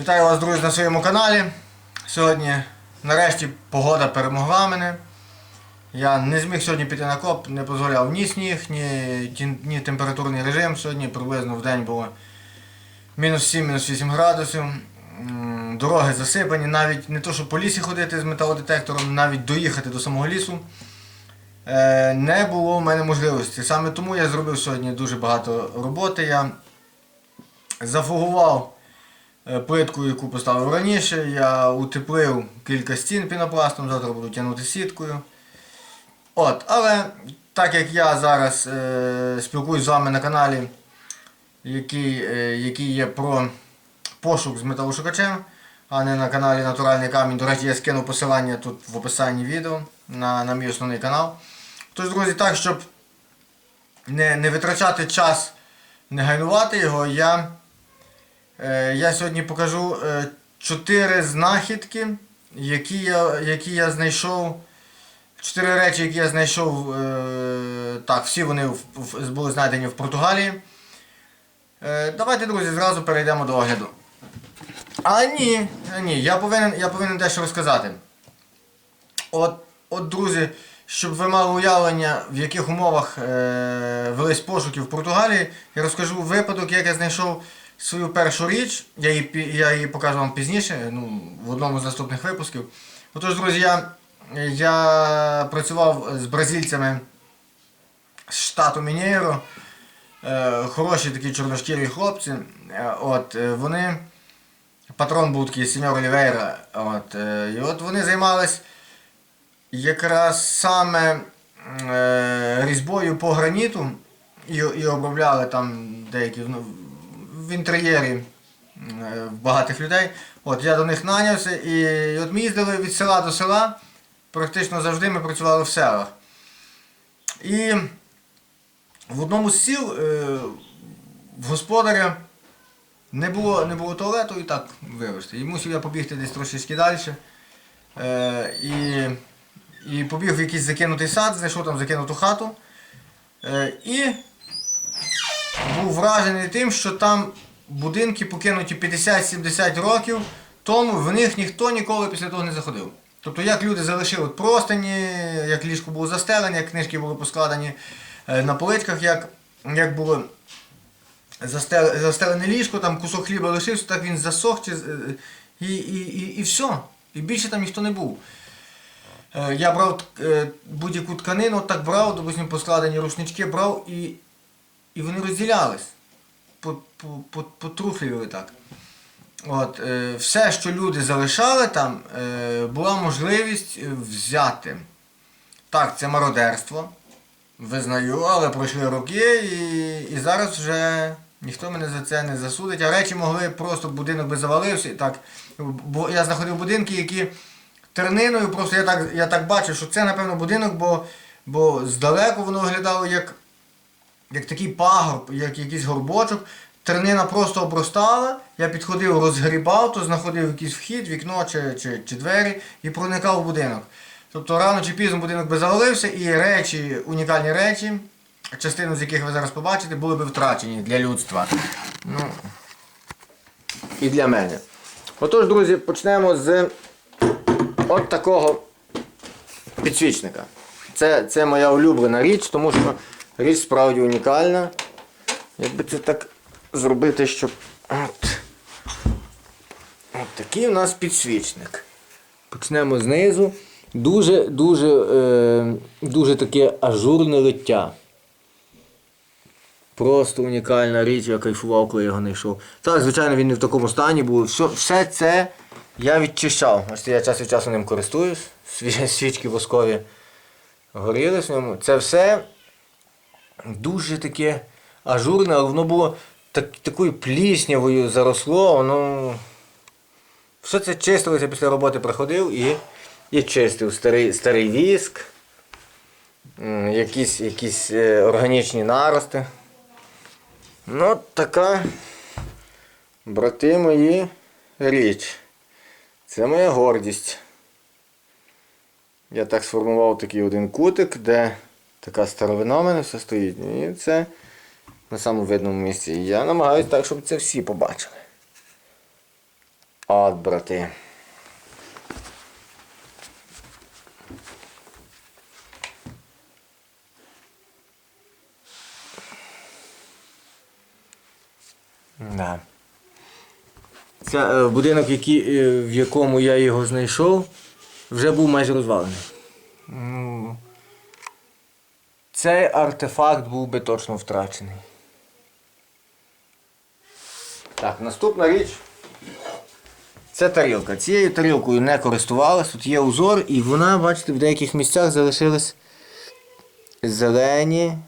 Вітаю вас, друзі, на своєму каналі. Сьогодні, нарешті, погода перемогла мене. Я не зміг сьогодні піти на коп, не дозволяв ні сніг, ні, ні температурний режим. Сьогодні приблизно в день було мінус 7, мінус 8 градусів. Дороги засипані, навіть не то, що по лісі ходити з металодетектором, навіть доїхати до самого лісу. е, Не було в мене можливості. Саме тому я зробив сьогодні дуже багато роботи. Я зафугував плитку, яку поставив раніше. Я утеплив кілька стін пінопластом, завтра буду тягнути сіткою. От, але так як я зараз е, спілкуюсь з вами на каналі, який, е, який є про пошук з металошукачем, а не на каналі Натуральний камінь. До речі, я скину посилання тут в описанні відео на, на мій основний канал. Тож, друзі, так, щоб не, не витрачати час, не гайнувати його, я, е, я сьогодні покажу е, чотири знахідки, які я, які я знайшов. Чотири речі, які я знайшов, е, так, всі вони були знайдені в Португалії. Е, давайте, друзі, зразу перейдемо до огляду. А ні, а ні, я повинен, я повинен дещо розказати. От, от, друзі, щоб ви мали уявлення, в яких умовах е, велись пошуки в Португалії, я розкажу випадок, як я знайшов свою першу річ. Я її, я її покажу вам пізніше, ну, в одному з наступних випусків. Отож, друзі, я, я працював з бразильцями з штату Мінєро. Е, хороші такі чорношкірі хлопці. Е, от, е, вони патрон був такий сеньор Олівейра. От, е, і от вони займались якраз саме е, різьбою по граніту і, і обробляли там деякі ну, в інтер'єрі е, багатих людей. От я до них нанявся і, от ми їздили від села до села. Практично завжди ми працювали в селах. І в одному з сіл е, в господаря не було, не було туалету і так вивезти. І мусив я побігти десь трошечки далі. Е, і, і побіг в якийсь закинутий сад, знайшов там закинуту хату. І був вражений тим, що там будинки покинуті 50-70 років, тому в них ніхто ніколи після того не заходив. Тобто як люди залишили простині, як ліжко було застелене, як книжки були поскладені е, на поличках, як, як було застел- застелене ліжко, там кусок хліба лишився, так він засох е, і, і, і, і все. І більше там ніхто не був. Е, Я брав будь-яку тканину, так брав, допустим, поскладені рушнички брав і, і вони розділялись. По- по- по- Потруфлювали так. От, е, все, що люди залишали там, е, була можливість е, взяти. Так, це мародерство. Визнаю, але пройшли роки і, і зараз вже ніхто мене за це не засудить. А речі могли просто будинок би завалився. Так, бо я знаходив будинки, які терниною, просто я так, я так бачив, що це, напевно, будинок, бо, бо здалеку воно виглядало як, як такий пагорб, як якийсь горбочок. Тернина просто обростала, я підходив, розгрібав, то знаходив якийсь вхід, вікно чи, чи, чи двері і проникав в будинок. Тобто рано чи пізно будинок би завалився і речі, унікальні речі, частину з яких ви зараз побачите, були б втрачені для людства. Ну, і для мене. Отож, друзі, почнемо з от такого підсвічника. Це, це моя улюблена річ, тому що річ справді унікальна. Якби це так зробити, щоб. От, от такий у нас підсвічник. Почнемо знизу. Дуже, дуже, е, дуже таке ажурне лиття. Просто унікальна річ, я кайфував, коли його знайшов. Так, звичайно, він не в такому стані був. Все, все це я відчищав. Ось я час від часу ним користуюсь. Свічки воскові горіли в ньому. Це все дуже таке ажурне, але воно було так, такою пліснявою заросло, воно. Все це чистилося після роботи приходив і, і чистив старий, старий віск, якісь, якісь е, органічні нарости. Ну, така, брати мої, річ. Це моя гордість. Я так сформував такий один кутик, де така старовина в мене все стоїть. І це на самому видному місці. Я намагаюся так, щоб це всі побачили. От, брати. Да. Це е, будинок, який, е, в якому я його знайшов, вже був майже розвалений. Ну, Цей артефакт був би точно втрачений. Так, наступна річ. Це тарілка. Цією тарілкою не користувалась, тут є узор, і вона, бачите, в деяких місцях залишились зелені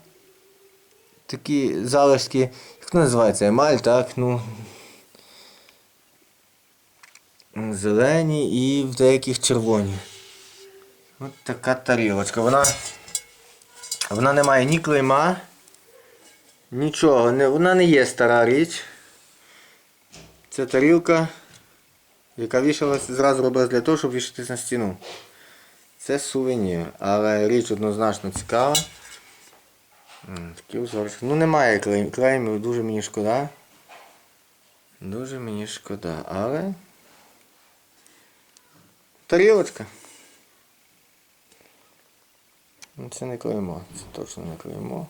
такі залишки. Як це називається? Емаль, так? Ну. Зелені і в деяких червоні. От така тарілочка. Вона. Вона не має ні клейма, нічого. Не, вона не є стара річ. Це тарілка, яка вішалась, зразу робилась для того, щоб вішатись на стіну. Це сувенір, але річ однозначно цікава. Такі узорчики. Ну немає клейм, клеймів, дуже мені шкода. Дуже мені шкода, але. Тарілочка. Ну, Це не клеймо, це точно не клеймо.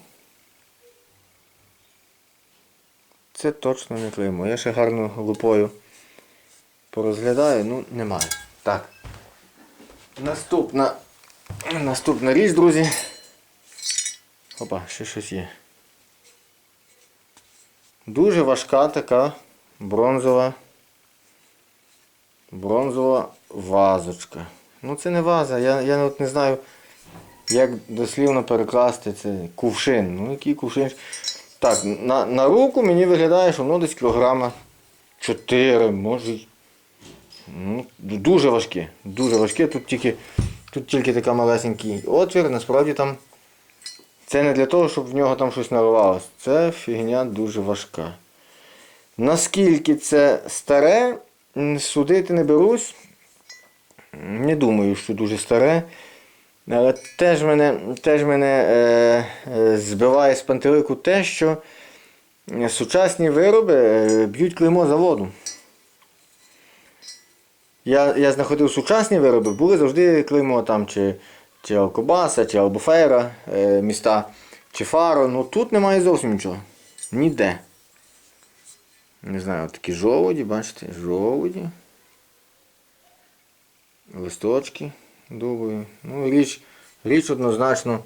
Це точно не клеймо. Я ще гарно лупою порозглядаю, ну немає. Так. Наступна. Наступна річ, друзі. Опа, ще щось є. Дуже важка така бронзова. Бронзова вазочка. Ну це не ваза, я, я от не знаю, як дослівно перекласти це кувшин. Ну який кувшин. Так, на, на руку мені виглядає, що воно десь кілограма 4, може. Ну, дуже важке. Дуже важке. Тут тільки, тут тільки така малесенький отвір, насправді там. Це не для того, щоб в нього там щось наливалось. Це фігня дуже важка. Наскільки це старе, судити не берусь. Не думаю, що дуже старе. Але теж мене, теж мене е, е, збиває з пантелику те, що сучасні вироби е, б'ють клеймо заводу. Я, я знаходив сучасні вироби, були завжди клеймо там чи, чи Алкобаса, чи Албуфейра, е, міста, чи Фаро. Ну тут немає зовсім нічого. Ніде. Не знаю, такі жолуді, бачите, жолуді. Листочки дубові. Ну, річ, річ однозначно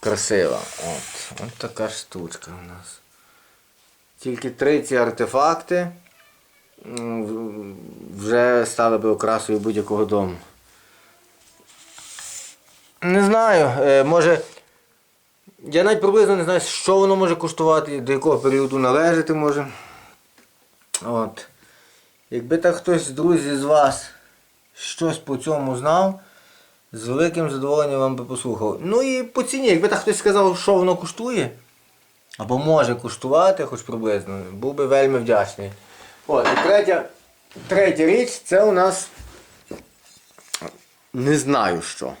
красива. От, от така штучка у нас. Тільки три ці артефакти вже стали би окрасою будь-якого дому. Не знаю, е, може. Я навіть приблизно не знаю, що воно може коштувати, до якого періоду належати може. От. Якби так хтось, друзі, з вас щось по цьому знав, з великим задоволенням вам би послухав. Ну і по ціні, якби так хтось сказав, що воно коштує, або може коштувати, хоч приблизно, був би вельми вдячний. От, і третя, третя річ це у нас не знаю що.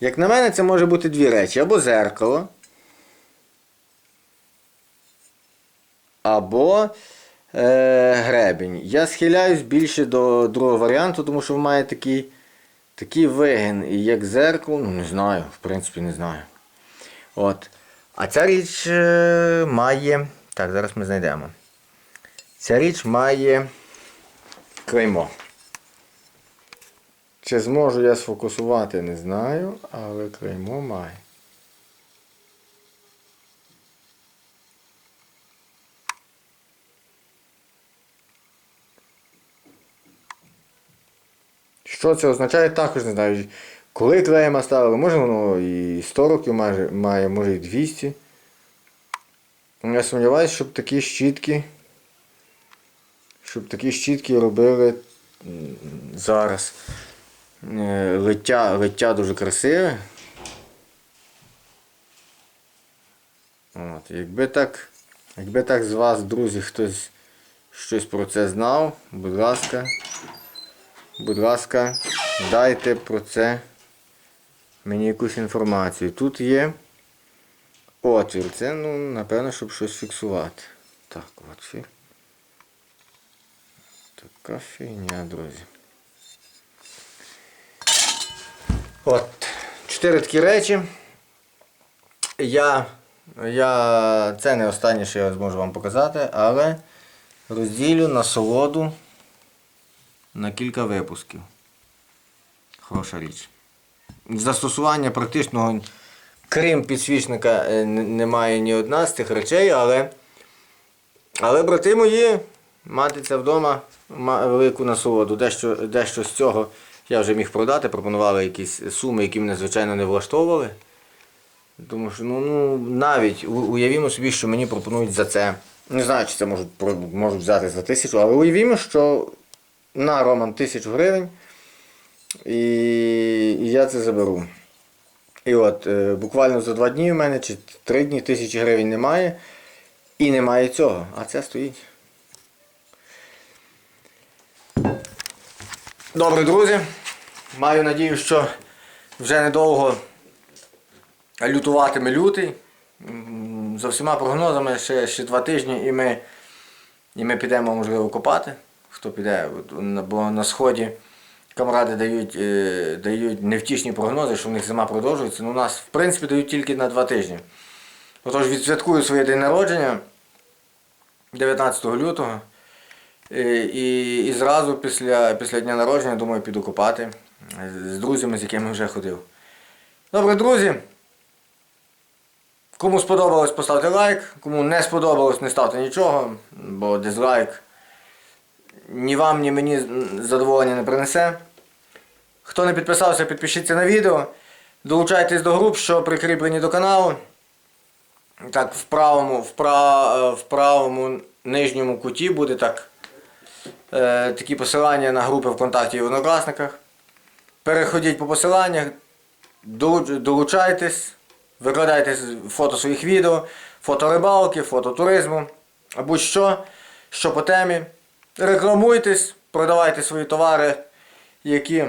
Як на мене, це може бути дві речі. Або зеркало, або е, гребінь. Я схиляюсь більше до другого варіанту, тому що він має такий, такий вигін. І як зеркало, ну не знаю, в принципі, не знаю. От. А ця річ е, має. Так, зараз ми знайдемо. Ця річ має клеймо. Чи зможу я сфокусувати, не знаю, але клеймо має. Що це означає, також не знаю. Коли клеєма ставили, може воно і 100 років майже, має, може і 200. Я сумніваюся, щоб такі щітки. Щоб такі щітки робили зараз. Е, Лиття, лиття дуже красиве. От, якби так, якби так з вас, друзі, хтось щось про це знав, будь ласка, будь ласка, дайте про це мені якусь інформацію. Тут є отвір. Це, ну, напевно, щоб щось фіксувати. Так, отвір. Така фігня, друзі. От. Чотири такі речі. Я, я, це не останнє, що я зможу вам показати, але розділю насолоду на кілька випусків. Хороша річ. Застосування практичного, крім підсвічника, е, немає ні одна з цих речей, але, але брати мої, мати це вдома, велику насолоду. Дещо, дещо з цього я вже міг продати, пропонували якісь суми, які мене, звичайно, не влаштовували. Тому що ну, ну навіть уявімо собі, що мені пропонують за це. Не знаю, чи це можуть, можуть взяти за тисячу, але уявімо, що на Роман тисячу гривень. І, і я це заберу. І от е, буквально за два дні в мене чи три дні тисячі гривень немає. І немає цього. А це стоїть. Добре, друзі. Маю надію, що вже недовго лютуватиме лютий. За всіма прогнозами ще, ще два тижні і ми, і ми підемо, можливо, копати. Хто піде, бо на сході камради дають, е, дають невтішні прогнози, що в них зима продовжується. Ну, у нас, в принципі, дають тільки на два тижні. Отож, відсвяткую своє день народження 19 лютого. Е, І, і зразу після, після дня народження, думаю, піду копати е, з друзями, з якими вже ходив. Добре, друзі. Кому сподобалось, поставте лайк. Кому не сподобалось, не ставте нічого, бо дизлайк ні вам, ні мені задоволення не принесе. Хто не підписався, підпишіться на відео. Долучайтесь до груп, що прикріплені до каналу. Так, в правому, в пра- е, в правому нижньому куті буде так, е, такі посилання на групи ВКонтакті і в Однокласниках. Переходіть по посиланнях, долучайтесь, викладайте фото своїх відео, фото рибалки, фото туризму, будь-що, що по темі. Рекламуйтесь, продавайте свої товари, які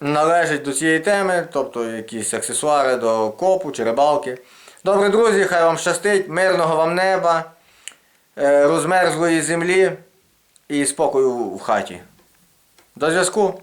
належать до цієї теми, тобто якісь аксесуари до копу чи рибалки. Добре, друзі, хай вам щастить, мирного вам неба, е, розмерзлої землі і спокою в хаті. До зв'язку!